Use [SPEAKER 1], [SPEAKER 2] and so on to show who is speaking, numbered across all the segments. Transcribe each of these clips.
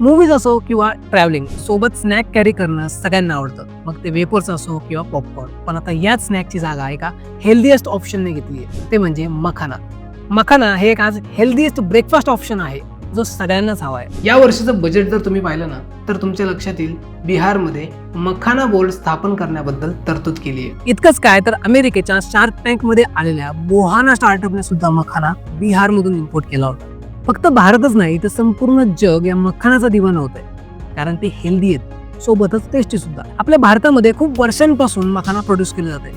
[SPEAKER 1] Movies असो किंवा travelling सोबत स्नॅक कॅरी करणं सगळ्यांना आवडतं. मग ते वेपर्स असो किंवा पॉपकॉर्न पण आता याच स्नॅकची जागा एका हेल्दीएस्ट ऑप्शनने घेतली आहे ते म्हणजे मखाना. मखाना हे एक आज हेल्दीएस्ट ब्रेकफास्ट ऑप्शन आहे जो सगळ्यांनाच हवा आहे. या वर्षीचं बजेट जर तुम्ही पाहिलं ना तर तुमच्या लक्षात येईल बिहारमध्ये मखाना बोर्ड स्थापन करण्याबद्दल तरतूद केली आहे. इतकंच काय तर अमेरिकेच्या शार्क टँकमध्ये आलेल्या बोहाना स्टार्टअपने सुद्धा मखाना बिहारमधून इम्पोर्ट केला होता. फक्त भारतच नाही तर संपूर्ण जग या मखानाचा दिवाना होत आहे कारण ते हेल्दी आहेत. सोबतच टेस्टी सुद्धा. आपल्या भारतामध्ये खूप वर्षांपासून मखाना प्रोड्यूस केले जाते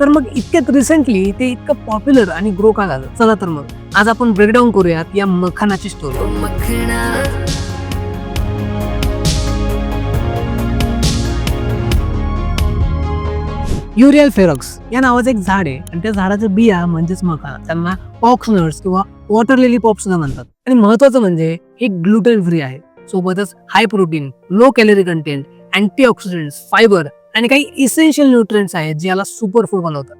[SPEAKER 1] तर मग इतक्यात रिसेंटली ते इतकं पॉप्युलर आणि ग्रो का झालं? चला तर मग. आज आपण ब्रेकडाऊन करूयात या मखानाची स्टोरी
[SPEAKER 2] मखना
[SPEAKER 1] युरियल फेरॉक्स या नावाचं एक झाड आहे. आणि त्या झाडाचं बिया म्हणजेच मखाना त्यांना पॉक्स नट्स किंवा वॉटर लिली पॉप सुद्धा म्हणतात. आणि महत्वाचं म्हणजे हे ग्लुटेन फ्री आहे. सोबतच high protein low calorie content antioxidants fibre आणि काही इसेन्शियल न्यूट्रिएंट्स आहेत जे याला सुपर फूड बनवतात.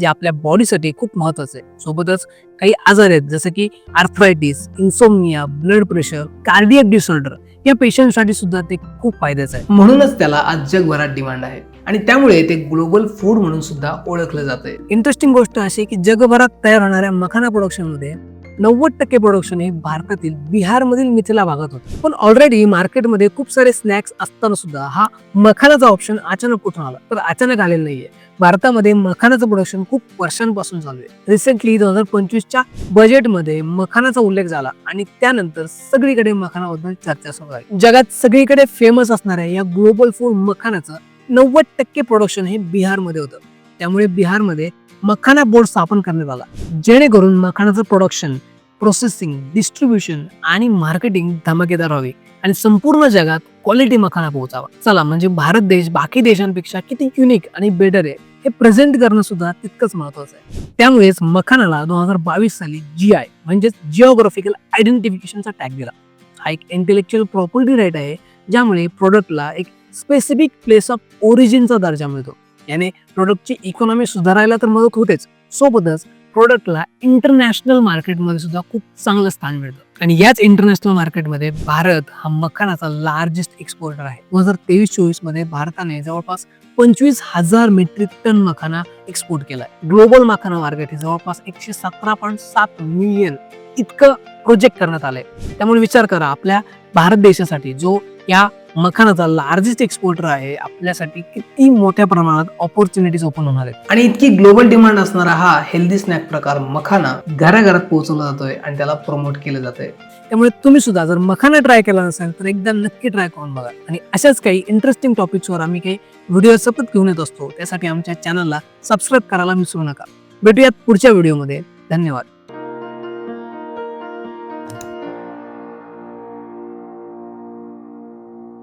[SPEAKER 1] जे आपल्या बॉडीसाठी खूप महत्वाचं. आहे सोबतच काही आजार आहेत जसं की arthritis insomnia blood pressure cardiac disorder या पेशंटसाठी सुद्धा ते खूप फायद्याचं आहे. म्हणूनच त्याला आज जगभरात डिमांड आहे. आणि त्यामुळे ते ग्लोबल फूड म्हणून सुद्धा ओळखलं जाते इंटरेस्टिंग गोष्ट अशी की जगभरात तयार होणाऱ्या मखाना प्रोडक्शनमध्ये नव्वद टक्के प्रोडक्शन हे भारतातील बिहारमधील मिथिला भागात होतं. पण ऑलरेडी मार्केटमध्ये खूप सारे स्नॅक्स असताना सुद्धा हा मखानाचा ऑप्शन अचानक कुठून आला? तर अचानक आलेला नाहीये. भारतामध्ये मखानाचं प्रोडक्शन खूप वर्षांपासून चालू आहे. रिसेंटली दोन हजार पंचवीसच्या बजेटमध्ये मखानाचा उल्लेख झाला आणि त्यानंतर सगळीकडे मखानाबद्दल चर्चा सुरू आहे. जगात सगळीकडे फेमस असणाऱ्या या ग्लोबल फूड मखानाचं नव्वद टक्के प्रोडक्शन हे बिहारमध्ये होतं. त्यामुळे बिहारमध्ये मखाना बोर्ड स्थापन करण्यात आला. जेणेकरून मखानाचं प्रोडक्शन प्रोसेसिंग डिस्ट्रीब्युशन आणि मार्केटिंग धमाकेदार व्हावे आणि संपूर्ण जगात क्वालिटी मखाना पोहोचावा. चला म्हणजे भारत देश बाकी देशांपेक्षा किती युनिक आणि बेटर आहे हे प्रेझेंट करणं सुद्धा तितकंच महत्वाचं आहे. त्यामुळेच मखानाला दोन हजार बावीस साली जी आय म्हणजेच जिओग्राफिकल आयडेंटिफिकेशनचा टॅग दिला. हा एक इंटेलेक्च्युअल प्रॉपर्टी राईट आहे ज्यामुळे प्रोडक्टला एक स्पेसिफिक प्लेस ऑफ ओरिजिनचा दर्जा मिळतो. याने प्रोडक्टची इकॉनॉमी सुधारायला तर मदत होतेच. सोबतच प्रोडक्टला इंटरनॅशनल मार्केटमध्ये सुद्धा खूप चांगलं स्थान मिळतं. आणि याच इंटरनॅशनल मार्केटमध्ये भारत हा मखानाचा लार्जेस्ट एक्सपोर्टर आहे. दोन हजार तेवीस चोवीसमध्ये भारताने जवळपास पंचवीस हजार मेट्रिक टन मखाना एक्सपोर्ट केलाय ग्लोबल मखाना मार्केट हे जवळपास एकशे सतरा पॉईंट सात मिलियन इतकं प्रोजेक्ट करण्यात आलंय. त्यामुळे विचार करा आपल्या भारत देशासाठी जो या मखानाचा लार्जेस्ट एक्सपोर्टर आहे. आपल्यासाठी किती मोठ्या प्रमाणात ऑपॉर्च्युनिटीज ओपन होणार आहेत. आणि इतकी ग्लोबल डिमांड असणारा हा हेल्दी स्नॅक प्रकार मखाना घराघरात पोहोचवला जातोय आणि त्याला प्रमोट केलं जातंय. त्यामुळे तुम्ही सुद्धा जर मखाना ट्राय केला नसेल तर एकदा नक्की ट्राय करून बघा. आणि अशाच काही इंटरेस्टिंग टॉपिक्सवर आम्ही काही व्हिडिओ सतत घेऊन येत असतो. त्यासाठी आमच्या चॅनलला सबस्क्राईब करायला विसरू नका. भेटूयात पुढच्या व्हिडिओमध्ये धन्यवाद.